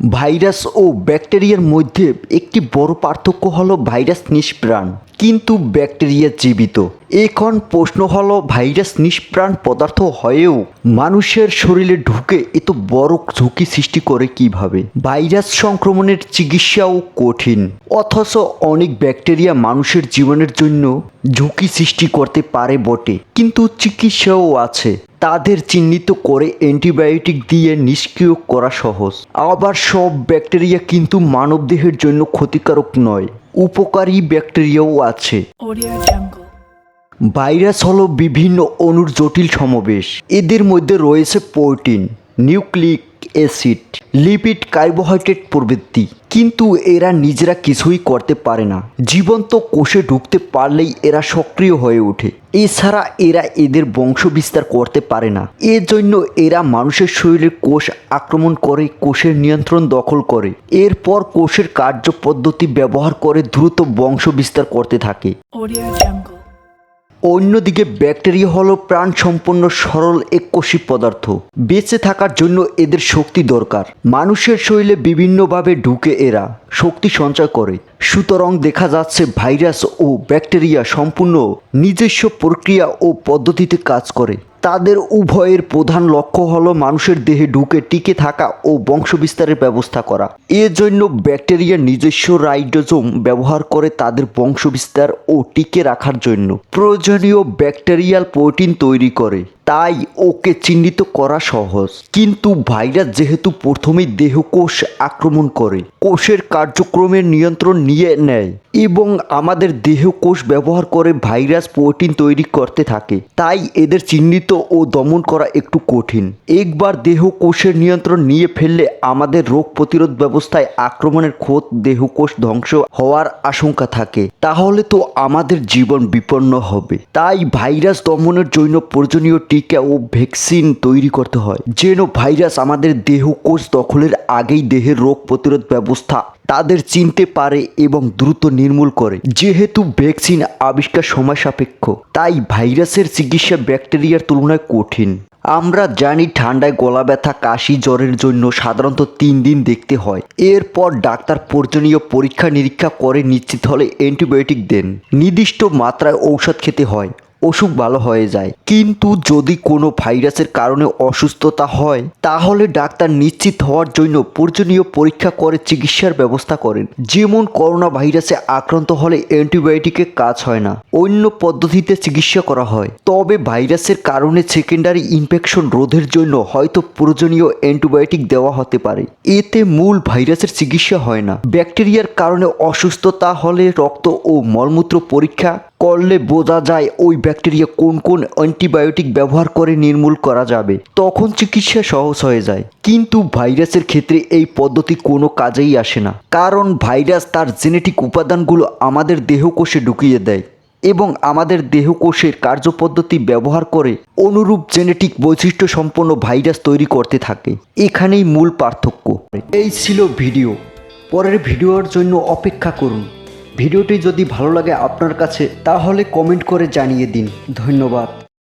Virus ও ব্যাকটেরিয়ার মধ্যে একটি বড় পার্থক্য হলো ভাইরাস নিষ্প্রাণ। কিন্তু ব্যাকটেরিয়া জীবিত। এখন প্রশ্ন হলো, ভাইরাস নিষ্প্রাণ পদার্থ হয়েও মানুষের শরীরে ঢুকে এত বড় ঝুঁকি সৃষ্টি করে কীভাবে? ভাইরাস সংক্রমণের চিকিৎসাও কঠিন। অথচ অনেক ব্যাকটেরিয়া মানুষের জীবনের জন্য ঝুঁকি সৃষ্টি করতে পারে বটে। কিন্তু চিকিৎসাও আছে। তাদের চিহ্নিত করে অ্যান্টিবায়োটিক দিয়ে নিষ্ক্রিয় করা সহজ। আবার সব ব্যাকটেরিয়া কিন্তু মানবদেহের জন্য ক্ষতিকারক নয়। উপকারী ব্যাকটেরিয়াও আছে। ভাইরাস হলো বিভিন্ন অণুর জটিল সমাবেশ। এদের মধ্যে রয়েছে protein nucleic acid lipid carbohydrate প্রভৃতি কিন্তু এরা নিজেরা কিছুই করতে পারে না। জীবন্ত কোষে ঢুকতে পারলেই এরা সক্রিয় হয়ে ওঠে। এছাড়া এরা এদের বংশ বিস্তার করতে পারে না। এজন্য এরা মানুষের শরীরের কোষ আক্রমণ করে, কোষের নিয়ন্ত্রণ দখল করে। এরপর কোষের কার্যপদ্ধতি ব্যবহার করে দ্রুত বংশ বিস্তার করতে থাকে. অন্যদিকে ব্যাকটেরিয়া হলো প্রাণসম্পন্ন সরল এককোষী পদার্থ। বেঁচে থাকার জন্য এদের শক্তি দরকার। মানুষের শরীরে বিভিন্নভাবে ঢুকে এরা। শক্তি সঞ্চয় করে। সুতরাং দেখা যাচ্ছে ভাইরাস ও ব্যাকটেরিয়া সম্পূর্ণ নিজস্ব প্রক্রিয়া ও পদ্ধতিতে কাজ করে। তাদের উভয়ের প্রধান লক্ষ্য হলো মানুষের দেহে ঢুকে টিকে থাকা ও বংশবিস্তারের ব্যবস্থা করা। এজন্য ব্যাকটেরিয়া নিজস্ব রাইডোজোম ব্যবহার করে তাদের বংশবিস্তার ও টিকে রাখার জন্য প্রয়োজনীয় ব্যাকটেরিয়াল প্রোটিন তৈরি করে। তাই ওকে চিহ্নিত করা সহজ। কিন্তু ভাইরাস যেহেতু প্রথমেই দেহকোষ আক্রমণ করে, কোষের কার্যক্রমের নিয়ন্ত্রণ নিয়ে নেয়। এবং আমাদের দেহকোষ ব্যবহার করে ভাইরাস প্রোটিন তৈরি করতে থাকে। তাই এদের চিহ্নিত ও দমন করা একটু কঠিন। একবার দেহকোষের নিয়ন্ত্রণ নিয়ে ফেললে আমাদের রোগ প্রতিরোধ ব্যবস্থায় আক্রমণের খোঁজ দেহকোষ ধ্বংস হওয়ার আশঙ্কা থাকে। তাহলে তো আমাদের জীবন বিপন্ন হবে। তাই ভাইরাস দমনের জন্য প্রয়োজনীয় টিকা ও ভ্যাকসিন তৈরি করতে হয়। যেন ভাইরাস আমাদের দেহকোষ দখলের আগেই দেহের রোগ প্রতিরোধ ব্যবস্থা তাদের চিনতে পারে এবং দ্রুত নির্মূল করে। যেহেতু ভ্যাকসিন আবিষ্কার সময় সাপেক্ষ, তাই ভাইরাসের চিকিৎসা ব্যাকটেরিয়ার তুলনায় কঠিন। আমরা জানি ঠান্ডায় গলা ব্যথা, কাশি, জ্বরের জন্য সাধারণত তিন দিন দেখতে হয়। এরপর ডাক্তার প্রয়োজনীয় পরীক্ষা নিরীক্ষা করে নিশ্চিত হলে অ্যান্টিবায়োটিক দেন। নির্দিষ্ট মাত্রায় ঔষধ খেতে হয়। অসুখ ভালো হয়ে যায়। কিন্তু যদি কোনো ভাইরাসের কারণে অসুস্থতা হয়, তাহলে ডাক্তার নিশ্চিত হওয়ার জন্য প্রয়োজনীয় পরীক্ষা করে চিকিৎসার ব্যবস্থা করেন। যেমন করোনা ভাইরাসে আক্রান্ত হলে অ্যান্টিবায়োটিকের কাজ হয় না, অন্য পদ্ধতিতে চিকিৎসা করা হয়। তবে ভাইরাসের কারণে সেকেন্ডারি ইনফেকশন রোধের জন্য হয়তো প্রয়োজনীয় অ্যান্টিবায়োটিক দেওয়া হতে পারে। এতে মূল ভাইরাসের চিকিৎসা হয় না। ব্যাকটেরিয়ার কারণে অসুস্থতা হলে রক্ত ও মলমূত্র পরীক্ষা করলে বোঝা যায় ওই ব্যাকটেরিয়া কোন কোন অ্যান্টিবায়োটিক ব্যবহার করে নির্মূল করা যাবে। তখন চিকিৎসা সহজ হয়ে যায়। কিন্তু ভাইরাসের ক্ষেত্রে এই পদ্ধতি কোনো কাজেই আসে না। কারণ ভাইরাস তার জেনেটিক উপাদানগুলো আমাদের দেহকোষে ঢুকিয়ে দেয় এবং আমাদের দেহকোষের কার্যপদ্ধতি ব্যবহার করে অনুরূপ জেনেটিক বৈশিষ্ট্য সম্পন্ন ভাইরাস তৈরি করতে থাকে। এখানেই মূল পার্থক্য। এই ছিল ভিডিও। পরের ভিডিওর জন্য অপেক্ষা করুন। ভিডিওটি যদি ভালো লাগে আপনার কাছে তাহলে কমেন্ট করে জানিয়ে দিন। ধন্যবাদ।